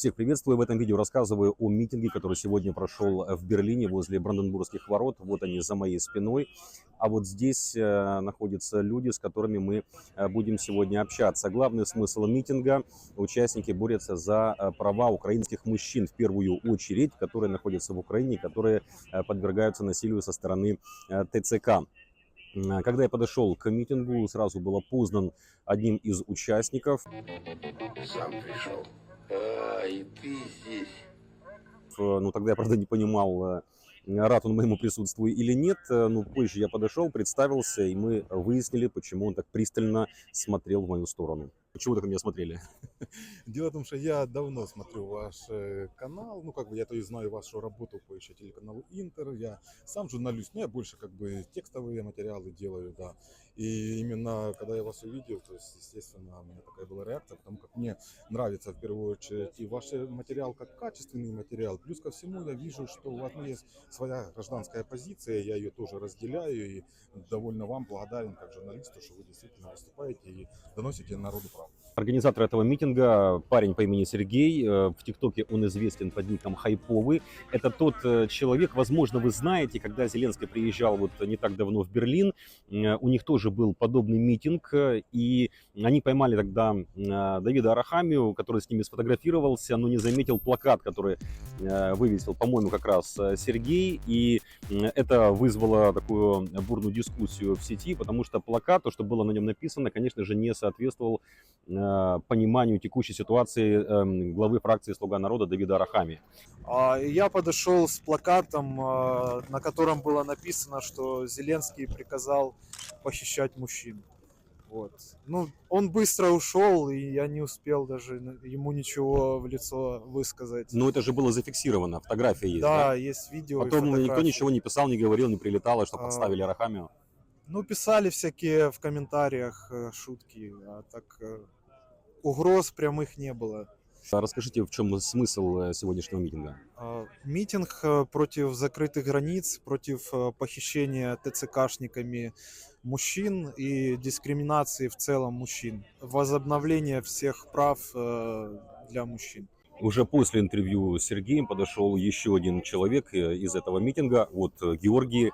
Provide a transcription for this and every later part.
Всех приветствую. В этом видео рассказываю о митинге, который сегодня прошел в Берлине возле Бранденбургских ворот. Вот они за моей спиной. А вот здесь э, находятся люди, с которыми мы э, будем сегодня общаться. Главный смысл митинга – участники борются за э, права украинских мужчин в первую очередь, которые находятся в Украине, которые э, подвергаются насилию со стороны э, ТЦК. М, Когда я подошел к митингу, сразу был опознан одним из участников. Сам пришел. А, и ты здесь. Э, Ну, тогда я, правда, не понимал, э, рад он моему присутствию или нет. Э, Но позже я подошел, представился, и мы выяснили, почему он так пристально смотрел в мою сторону. Почему так на меня смотрели? Дело в том, что я давно смотрю ваш канал, ну как бы я то есть знаю вашу работу по еще телеканалу Интер, я сам журналист, но я больше как бы текстовые материалы делаю, да. И именно когда я вас увидел, то есть естественно у меня такая была реакция, потому как мне нравится в первую очередь и ваш материал как качественный материал, плюс ко всему я вижу, что у вас есть своя гражданская позиция, я ее тоже разделяю и довольно вам благодарен как журналисту, что вы действительно выступаете и доносите народу правду. Организатор этого митинга, парень по имени Сергей, э, в ТикТоке он известен под ником Хайповый. Это тот э, человек, возможно, вы знаете, когда Зеленский приезжал вот не так давно в Берлин, э, у них тоже был подобный митинг, и они поймали тогда Давида Арахамию, который с ними сфотографировался, но не заметил плакат, который вывесил, по-моему, как раз Сергей, и это вызвало такую бурную дискуссию в сети, потому что плакат, то, что было на нем написано, конечно же, не соответствовал пониманию текущей ситуации эм, главы фракции «Слуга народа» Давида Арахами. А, Я подошел с плакатом, а, на котором было написано, что Зеленский приказал похищать мужчин. Вот. Ну, он быстро ушел, и я не успел даже ему ничего в лицо высказать. Но это же было зафиксировано, фотография есть, да? да, есть видео. Потом никто ничего не писал, не говорил, не прилетало, что А, подставили Арахамию. Ну, писали всякие в комментариях э, шутки, а так э, угроз прямых не было. А Расскажите, в чем смысл э, сегодняшнего митинга? А, Митинг э, против закрытых границ, против э, похищения ТЦКшниками мужчин и дискриминации в целом мужчин. Возобновление всех прав для мужчин. Уже после интервью с Сергеем подошел еще один человек из этого митинга, вот Георгий,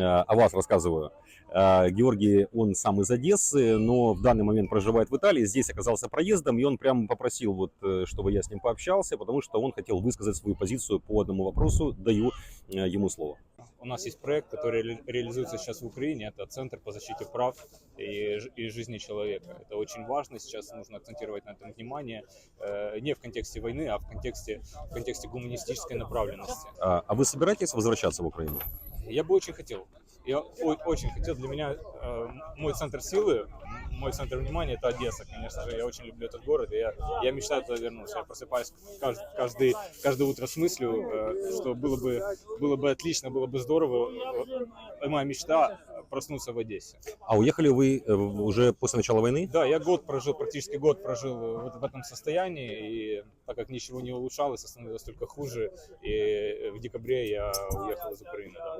о вас рассказываю. Э, Георгий, он сам из Одессы, но в данный момент проживает в Италии, здесь оказался проездом, и он прямо попросил, вот, э, чтобы я с ним пообщался, потому что он хотел высказать свою позицию по одному вопросу, даю э, ему слово. У нас есть проект, который ре- реализуется сейчас в Украине. Это Центр по защите прав и, и жизни человека. Это очень важно. Сейчас нужно акцентировать на этом внимание. э, Не в контексте войны, а в контексте, в контексте гуманистической направленности. А а вы собираетесь возвращаться в Украину? Я бы очень хотел. Я очень хотел. Для меня э, мой центр силы, мой центр внимания это Одесса, конечно же. Я очень люблю этот город. И я, я мечтаю туда вернуться. Я просыпаюсь каждый, каждый, каждое утро с мыслью, э, что было бы, было бы отлично, было бы здорово. Э, Моя мечта проснуться в Одессе. А уехали вы э, уже после начала войны? Да, я год прожил, практически год прожил вот в этом состоянии, и так как ничего не улучшалось, становилось только хуже, и в декабре я уехал из Украины. Да.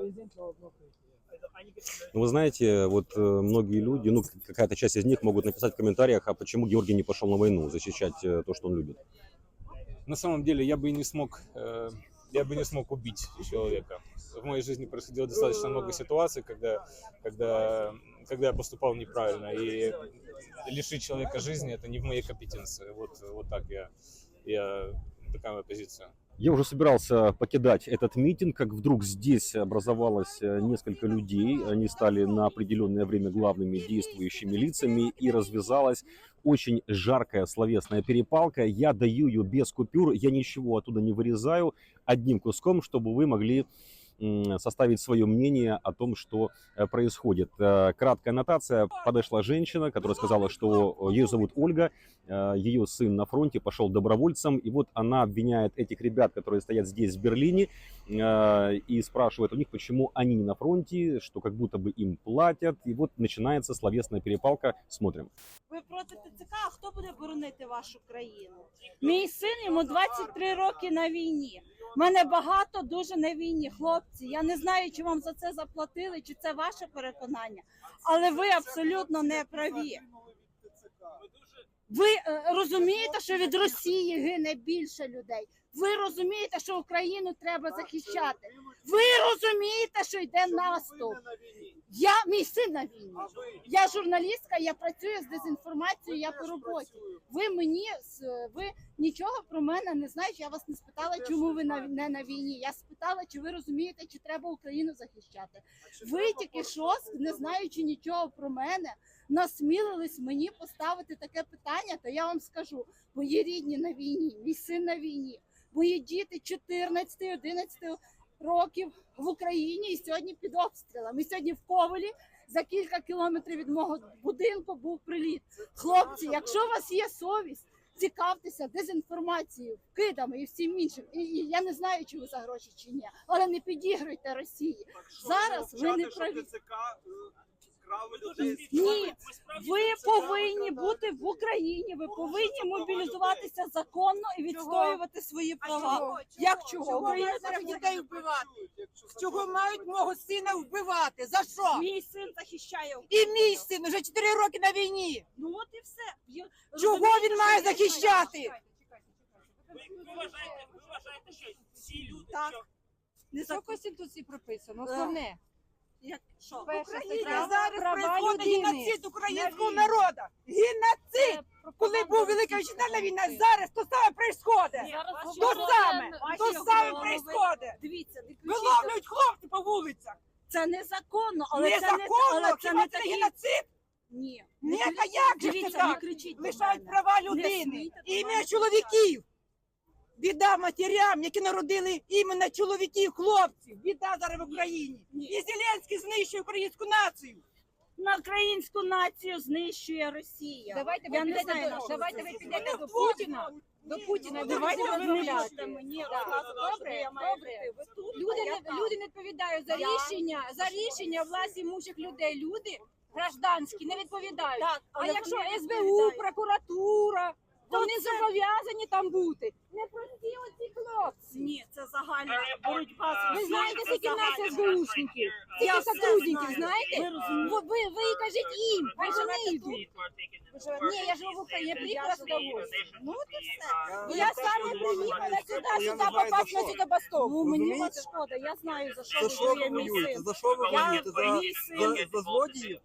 Ну, вы знаете, вот э, многие люди, ну, какая-то часть из них могут написать в комментариях, а почему Георгий не пошел на войну, защищать э, то, что он любит. На самом деле я бы и не смог, э, я бы не смог убить человека. В моей жизни происходило достаточно много ситуаций, когда, когда, когда я поступал неправильно, и лишить человека жизни это не в моей компетенции. Вот, вот так я, я такая моя позиция. Я уже собирался покидать этот митинг, как вдруг здесь образовалось э, несколько людей. Они стали на определенное время главными действующими лицами и развязалась очень жаркая словесная перепалка. Я даю ее без купюр, я ничего оттуда не вырезаю, одним куском, чтобы вы могли составить свое мнение о том, что э, происходит. Э, Краткая аннотация. Подошла женщина, которая сказала, что ее зовут Ольга, э, ее сын на фронте пошел добровольцем, и вот она обвиняет этих ребят, которые стоят здесь, в Берлине, э, и спрашивает у них, почему они не на фронте, что как будто бы им платят, и вот начинается словесная перепалка. Смотрим. Ви проти ТЦК, а хто буде боронити вашу країну? Мій син йому 23 роки на війні. У мене багато дуже на війні, Хлопці. Я не знаю, чи вам за це заплатили, чи це ваше переконання, але ви абсолютно не праві. Ви е, розумієте, що від Росії гине більше людей. Ви розумієте, що Україну треба захищати. Ви розумієте, що йде наступ. Я мій син на війні. Я журналістка, я працюю з дезінформацією, я по роботі. Ви мені ви нічого про мене не знаєте. Я вас не спитала, чому ви не на війні. Я спитала, чи ви розумієте, чи треба Україну захищати. Ви тільки що, не знаючи нічого про мене, насмілились мені поставити таке питання, то я вам скажу: мої рідні на війні, мій син на війні, мої діти 14-11 років в Україні і сьогодні під обстрілами. Сьогодні в Ковелі за кілька кілометрів від мого будинку був приліт. Хлопці, якщо у вас є совість, цікавтеся дезінформацією, кидами і всім іншим. І, і я не знаю, чи ви за гроші чи ні, але не підігруйте Росії. Зараз ви не праві. Ні, ви повинні бути в Україні. Ви повинні мобілізуватися законно і відстоювати свої права. Як чого? Україна дітей вбивати. Чого мають мого сина вбивати? За що? Мій син захищає І мій син уже 4 роки на війні. Ну от і все. Я- Чого він має що я захищати? Ви вважаєте, ви вважаєте, що всі люди, Так. що Не Що в Конституції прописано? Основне. Як що? В Україні стаття зараз права происходить людини. геноцид українського війні. народу. Геноцид! Коли був Велика Вітчизняна війна, зараз то саме происходить. Зараз То саме, то саме голови. происходить. Дивіться, не кричіть. Виловлюють хлопці по вулицях. Це незаконно, але це не Незаконно, але це не це такі. геноцид? Ні. Ні, Не а як же це Дивіться, не так? кричіть. на Лишають мене. права Не людини, смійте до ім'я чоловіків. Біда матерям, які народили іменно чоловіків, хлопців. Біда зараз в Україні. І Зеленський знищує українську націю. На українську націю знищує Росія. Давайте Я ви не підете знаю, до давайте ви підете до. Путіна. До Путіна Ну, давайте розмовляти. мені добре, добре. Люди не люди не відповідають за рішення, за рішення власті імучих людей. Люди гражданські не відповідають. Так, А якщо вони СБУ, відповідають. прокуратура, то То вони це- зобов'язані там бути. Не прості оці хлопці. Ні, це загальна боротьба Ви знаєте, скільки в нас? Я Скільки сотрудників, знаєте? Ви. Ви, ви, кажіть їм, хай вони йдуть. Ні, я живу в Україні, я приїхала сюди в гості. Ну, і все. Я саме приїхала сюди, сюди попасть на цю забастовку. Ну, мені вас шкода, я знаю, за що ви воює мій воюєте? син. За що ви Я воюєте? Мій за злодіїв?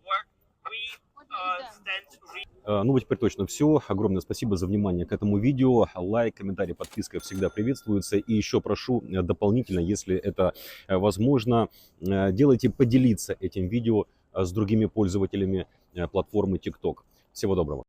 Э, Ну вот теперь точно все. Огромное спасибо за внимание к этому видео. Лайк, комментарий, подписка всегда приветствуются. И еще прошу э, дополнительно, если это э, возможно, делайте поделиться этим видео с другими пользователями платформы TikTok. Всего доброго.